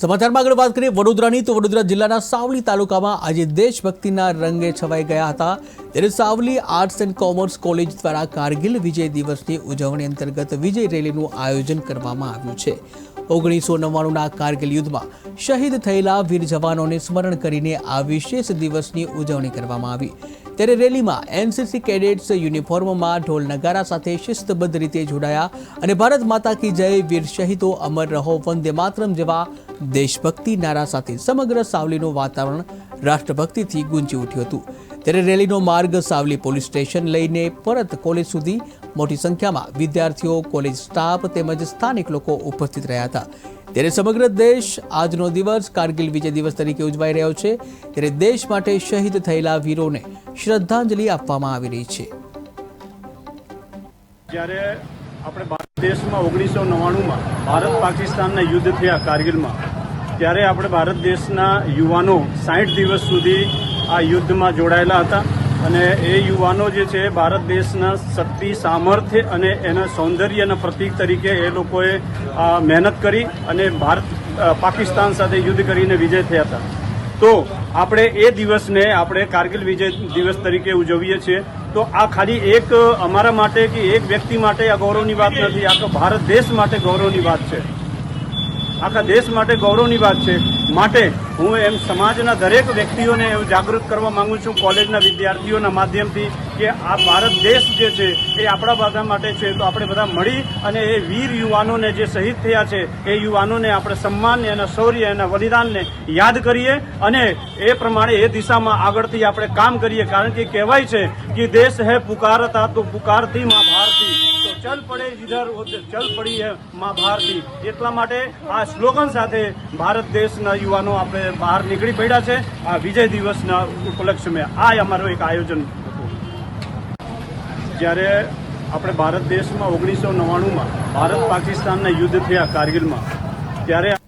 સમાચારમાં આગળ વાત કરીએ વડોદરાની. તો વડોદરા જિલ્લાના સાવલી તાલુકામાં આજે દેશભક્તિના રંગે છવાઈ ગયા હતા. ત્યારે Savli arts and commerce college દ્વારા કારગિલ વિજય દિવસની ઉજવણી અંતર્ગત વિજય રેલીનું આયોજન કરવામાં આવ્યું છે. ઓગણીસો નવ્વાણુંના કારગિલ યુદ્ધમાં શહીદ થયેલા વીર જવાનોને સ્મરણ કરીને આ વિશેષ દિવસની ઉજવણી કરવામાં આવી. ત્યારે રેલીમાં એનસીસી કેડેટ્સ યુનિફોર્મમાં ઢોલ નગારા સાથે શિસ્તબદ્ધ રીતે જોડાયા અને ભારત માતા કી જય, વીર શહીદો, અમર રહો, વંદે માતરમ જેવા દેશભક્તિ નારા સાથે સમગ્ર સાવલીનું વાતાવરણ રાષ્ટ્રભક્તિથી ગુંજી ઉઠ્યું હતું. ત્યારે રેલીનો માર્ગ સાવલી પોલીસ સ્ટેશન લઈને પરત કોલેજ સુધી મોટી સંખ્યામાં વિદ્યાર્થીઓ, કોલેજ સ્ટાફ તેમજ સ્થાનિક લોકો ઉપસ્થિત રહ્યા હતા. ત્યારે સમગ્ર દેશ આજનો દિવસ કારગિલ વિજય દિવસ તરીકે ઉજવાઈ રહ્યો છે. ત્યારે દેશ માટે શહીદ થયેલા વીરોને શ્રદ્ધાંજલિ આપવામાં આવી રહી છે. જ્યારે આપણે ભારત દેશમાં ઓગણીસો નવ્વાણુંમાં ભારત પાકિસ્તાનના યુદ્ધ થયા કારગિલમાં, ત્યારે આપણે ભારત દેશના યુવાનો સાઠ દિવસ સુધી આ યુદ્ધમાં જોડાયેલા હતા અને એ યુવાનો જે છે ભારત દેશના શક્તિ, સામર્થ્ય અને એના સૌંદર્યના પ્રતીક તરીકે એ લોકોએ મહેનત કરી અને ભારત પાકિસ્તાન સાથે યુદ્ધ કરીને વિજય થયા હતા. તો આપણે એ દિવસને આપણે કારગિલ વિજય દિવસ તરીકે ઉજવીએ છીએ. તો આ ખાલી એક અમારા માટે કે એક વ્યક્તિ માટે આ ગૌરવની વાત નથી, આ તો ભારત દેશ માટે ગૌરવની વાત છે. આખા દેશ માટે ગૌરવની વાત છે. માટે હું એમ સમાજના દરેક વ્યક્તિઓને એવું જાગૃત કરવા માંગુ છું, કોલેજના વિદ્યાર્થીઓના માધ્યમથી, કે આ ભારત દેશ જે છે, એ આપણા બધા માટે છે. તો આપણે બધા મળી અને એ વીર યુવાનોને જે શહીદ થયા છે, એ યુવાનોને આપણે સન્માન એના શૌર્ય એના બલિદાનને યાદ કરીએ અને એ પ્રમાણે એ દિશામાં આગળથી આપણે કામ કરીએ. કારણ કે કહેવાય છે કે દેશ હે પુકારતા, તો પુકારથી માં ભારતી ચલ પડે ઇધર ચલ પડી હે માં ભારતી. એટલા માટે આ સ્લોગન સાથે ભારત દેશના યુવાનો આપણે બહાર નીકળી પડ્યા છે. આ વિજય દિવસના ઉપલક્ષ્યમાં આ અમારું એક આયોજન જ્યારે આપણે ભારત દેશમાં ઓગણીસો નવ્વાણુંમાં ભારત પાકિસ્તાનના યુદ્ધ થયા કારગિલમાં, ત્યારે